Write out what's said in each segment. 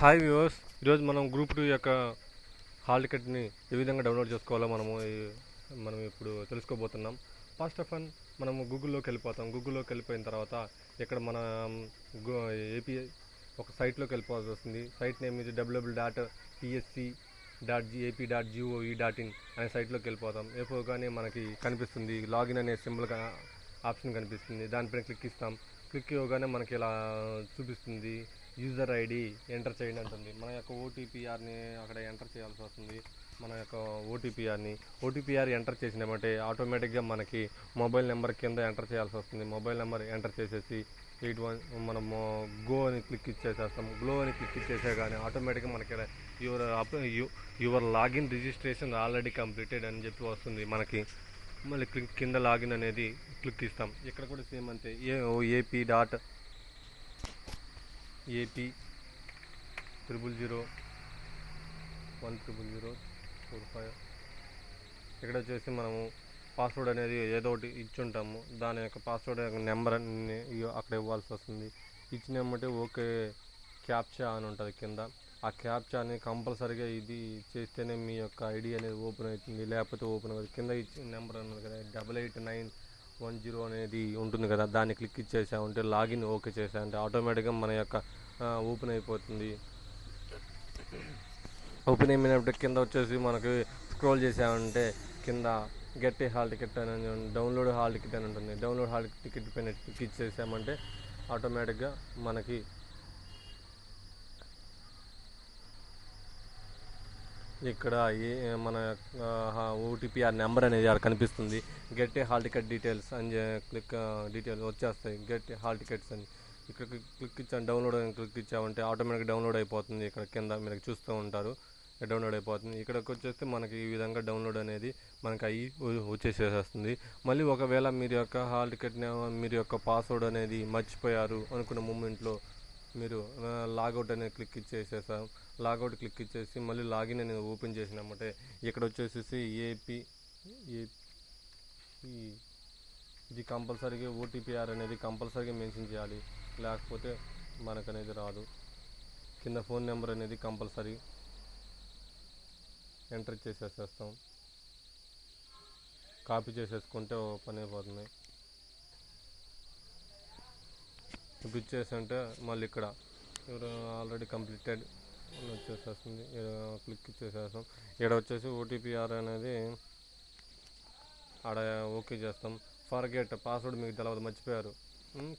Hi viewers ఈరోజు మనం group two యొక్క హాల్ టికెట్ని ఏ విధంగా డౌన్లోడ్ చేసుకోవాలో మనము మనం ఇప్పుడు తెలుసుకోబోతున్నాం. ఫస్ట్ ఆఫ్ ఆల్ మనము గూగుల్లోకి వెళ్ళిపోతాం. గూగుల్లోకి వెళ్ళిపోయిన తర్వాత ఇక్కడ మన ఏపీ ఒక సైట్లోకి వెళ్ళిపోవాల్సి వస్తుంది సైట్ నేమ్ ఇది WW dot PSC dot AP dot GOE dot in అనే సైట్లోకి వెళ్ళిపోతాం ఏపోగానే మనకి కనిపిస్తుంది. లాగిన్ అనే సింబల్ ఆప్షన్ కనిపిస్తుంది. దానిపైన క్లిక్ ఇస్తాం. క్లిక్ ఇవ్వగానే మనకి ఇలా చూపిస్తుంది. యూజర్ ఐడి ఎంటర్ చేయండి అంటుంది. మన యొక్క ఓటీపీఆర్ని అక్కడ ఎంటర్ చేయాల్సి వస్తుంది. మన యొక్క ఓటీపీఆర్ని ఓటీపీఆర్ ఎంటర్ చేసినామంటే ఆటోమేటిక్గా మనకి మొబైల్ నెంబర్ కింద ఎంటర్ చేయాల్సి వస్తుంది. మొబైల్ నెంబర్ ఎంటర్ చేసేసి ఎయిట్ వన్ మనము గో అని క్లిక్ ఇచ్చేసేస్తాం. గ్లో అని క్లిక్ ఇచ్చేసే కానీ ఆటోమేటిక్గా మనకి your your login registration already completed అని చెప్పి వస్తుంది మనకి. మళ్ళీ క్లిక్ కింద లాగిన్ అనేది క్లిక్ ఇస్తాం ఇక్కడ కూడా సేమ్ అంతే. A AP dot AP triple zero one triple zero four five. ఇక్కడ వచ్చేసి మనము పాస్వర్డ్ అనేది ఏదో ఒకటి ఇచ్చి ఉంటాము దాని యొక్క పాస్వర్డ్ యొక్క నెంబర్ అక్కడ ఇవ్వాల్సి వస్తుంది. ఇచ్చినామంటే ఓకే క్యాప్చా అని ఉంటుంది కింద. ఆ క్యాప్చాని కంపల్సరీగా ఇది చేస్తేనే మీ యొక్క ఐడి అనేది ఓపెన్ అవుతుంది. లేకపోతే ఓపెన్ అవ్వదు. కింద ఇచ్చిన నెంబర్ అన్నది కదా double eight nine one zero అనేది ఉంటుంది కదా. దాన్ని క్లిక్ ఇచ్చేసామంటే లాగిన్ ఓకే చేసామంటే ఆటోమేటిక్గా మన యొక్క ఓపెన్ అయిపోతుంది. ఓపెన్ అయిపోయినప్పుడు కింద వచ్చేసి మనకి స్క్రోల్ చేసామంటే కింద గెట్ హాల్ టికెట్ అని డౌన్లోడ్ హాల్ టికెట్ అని ఉంటుంది. డౌన్లోడ్ హాల్ టికెట్ పైన క్లిక్ ఇచ్చేసామంటే ఆటోమేటిక్గా మనకి ఇక్కడ ఏ మన ఓటీపీ ఆ నెంబర్ అనేది అక్కడ కనిపిస్తుంది. Get a hall ticket details అని క్లిక్ డీటెయిల్స్ వచ్చేస్తాయి. గెట్ ఏ హాల్ టికెట్స్ అని. ఇక్కడ క్లిక్- ఇచ్చాను డౌన్లోడ్ అని క్లిక్ ఇచ్చామంటే ఆటోమేటిక్గా డౌన్లోడ్ అయిపోతుంది. ఇక్కడ కింద మీరు చూస్తూ ఉంటారు. డౌన్లోడ్ అయిపోతుంది. ఇక్కడికి వచ్చేస్తే మనకి ఈ విధంగా డౌన్లోడ్ అనేది మనకి అయ్యి వచ్చేసేస్తుంది మళ్ళీ ఒకవేళ మీరు యొక్క హాల్ టికెట్ మీరు యొక్క పాస్వర్డ్ అనేది మర్చిపోయారు అనుకున్న మూమెంట్లో మీరు లాగౌట్ అనేది క్లిక్ ఇచ్చేసేసాం. లాగౌట్ క్లిక్ ఇచ్చేసి మళ్ళీ లాగిన్ అనేది ఓపెన్ చేసినామంటే ఇక్కడ వచ్చేసేసి ఏపీ ఏపీ ఇది కంపల్సరీగా ఓటీపీఆర్ అనేది కంపల్సరీగా మెన్షన్ చేయాలి. లేకపోతే మనకు అనేది రాదు. కింద ఫోన్ నెంబర్ అనేది కంపల్సరీ ఎంటర్ చేసేసేస్తాం. కాపీ చేసేసుకుంటే పని అయిపోతుంది. ఇప్పుడు ఇచ్చేసంటే మళ్ళీ ఇక్కడ ఆల్రెడీ కంప్లీటెడ్ వచ్చేసేస్తుంది. క్లిక్ చేసేస్తాం. ఇక్కడ వచ్చేసి ఓటీపీఆర్ అనేది ఆడ ఓకే చేస్తాం. ఫర్గెట్ పాస్వర్డ్ మీకు తెలవదు మర్చిపోయారు.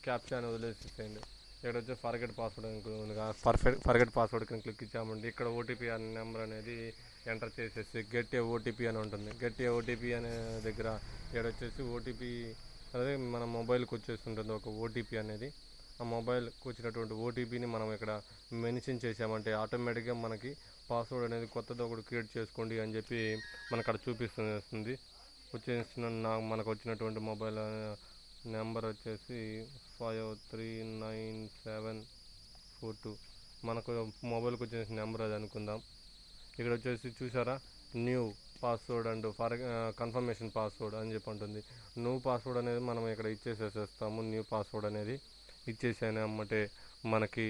క్యాప్చా అని వదిలేసేసేయండి. ఇక్కడ వచ్చి forget password perfect forget password కింద క్లిక్ ఇచ్చామండి. ఇక్కడ ఓటీపీ అనే నెంబర్ అనేది ఎంటర్ చేసేసి గెట్ ఏ ఓటీపీ అని ఉంటుంది. గెట్ ఏ ఓటీపీ అనే దగ్గర ఇక్కడ వచ్చేసి ఓటీపీ అదే మన మొబైల్కి వచ్చేసి ఉంటుంది ఒక ఓటీపీ అనేది. మొబైల్కి వచ్చినటువంటి ఓటీపీని మనం ఇక్కడ మెన్షన్ చేసామంటే ఆటోమేటిక్గా మనకి పాస్వర్డ్ అనేది కొత్తది ఒకటి క్రియేట్ చేసుకోండి అని చెప్పి మనకు అక్కడ చూపిస్తుంది. వచ్చేసిన నా మనకు వచ్చినటువంటి మొబైల్ నెంబర్ వచ్చేసి five three nine seven four two. మనకు మొబైల్కి వచ్చేసిన నెంబర్ అది అనుకుందాం. ఇక్కడ వచ్చేసి చూసారా new password and for confirmation password అని చెప్పి ఉంటుంది. న్యూ పాస్వర్డ్ అనేది మనం ఇక్కడ ఇచ్చేసేసేస్తాము న్యూ పాస్వర్డ్ అనేది. ఇచ్చేసాను అమ్మటే మనకి.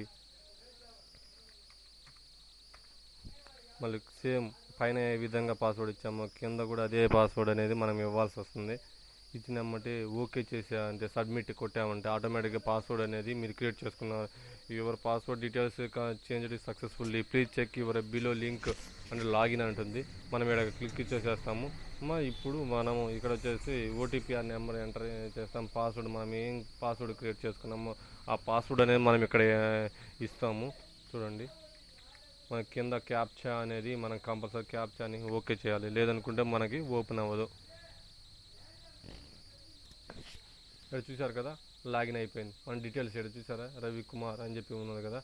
మళ్ళీ సేమ్ పైన ఏ విధంగా పాస్వర్డ్ ఇచ్చామో కింద కూడా అదే పాస్వర్డ్ అనేది మనం ఇవ్వాల్సి వస్తుంది. ఇచ్చినామంటే ఓకే చేసా అంటే సబ్మిట్ కొట్టామంటే ఆటోమేటిక్గా పాస్వర్డ్ అనేది మీరు క్రియేట్ చేసుకున్నారు your password details change successfully. Please check your below link అంటే లాగిన్ అంటుంది. మనం ఇక్కడ క్లిక్ చేసేస్తాము. మా ఇప్పుడు మనము ఇక్కడ వచ్చేసి ఓటీపీ ఆ నెంబర్ ఎంటర్ చేస్తాం. పాస్వర్డ్ మనం ఏం పాస్వర్డ్ క్రియేట్ చేసుకున్నామో ఆ పాస్వర్డ్ అనేది మనం ఇక్కడ ఇస్తాము. చూడండి. మన కింద క్యాప్చా అనేది మనం కంపల్సరీ క్యాప్చాని ఓకే చేయాలి. లేదనుకుంటే మనకి ఓపెన్ అవ్వదు. ఇక్కడ చూశారు కదా? లాగిన్ అయిపోయింది. మన డీటెయిల్స్ ఇక్కడ చూసారా రవి కుమార్ అని చెప్పి ఉన్నది కదా?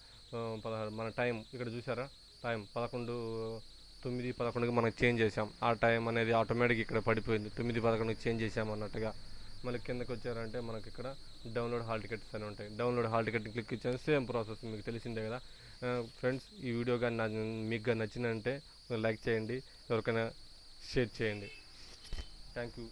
పదహారు మన టైం ఇక్కడ చూసారా టైం పదకొండు తొమ్మిది పదకొండుకి మనం చేంజ్ చేసాం ఆ టైం అనేది ఆటోమేటిక్ ఇక్కడ పడిపోయింది. తొమ్మిది పదకొండుకి చేంజ్ చేసాం అన్నట్టుగా. మళ్ళీ కిందకి వచ్చారంటే మనకి ఇక్కడ డౌన్లోడ్ హాల్ టికెట్స్ అని ఉంటాయి. డౌన్లోడ్ హాల్ టికెట్ క్లిక్ ఇచ్చాను సేమ్ ప్రాసెస్ మీకు తెలిసిందే కదా? ఫ్రెండ్స్ ఈ వీడియో కానీ మీకు కానీ నచ్చిందంటే లైక్ చేయండి. ఎవరికైనా షేర్ చేయండి. Thank you.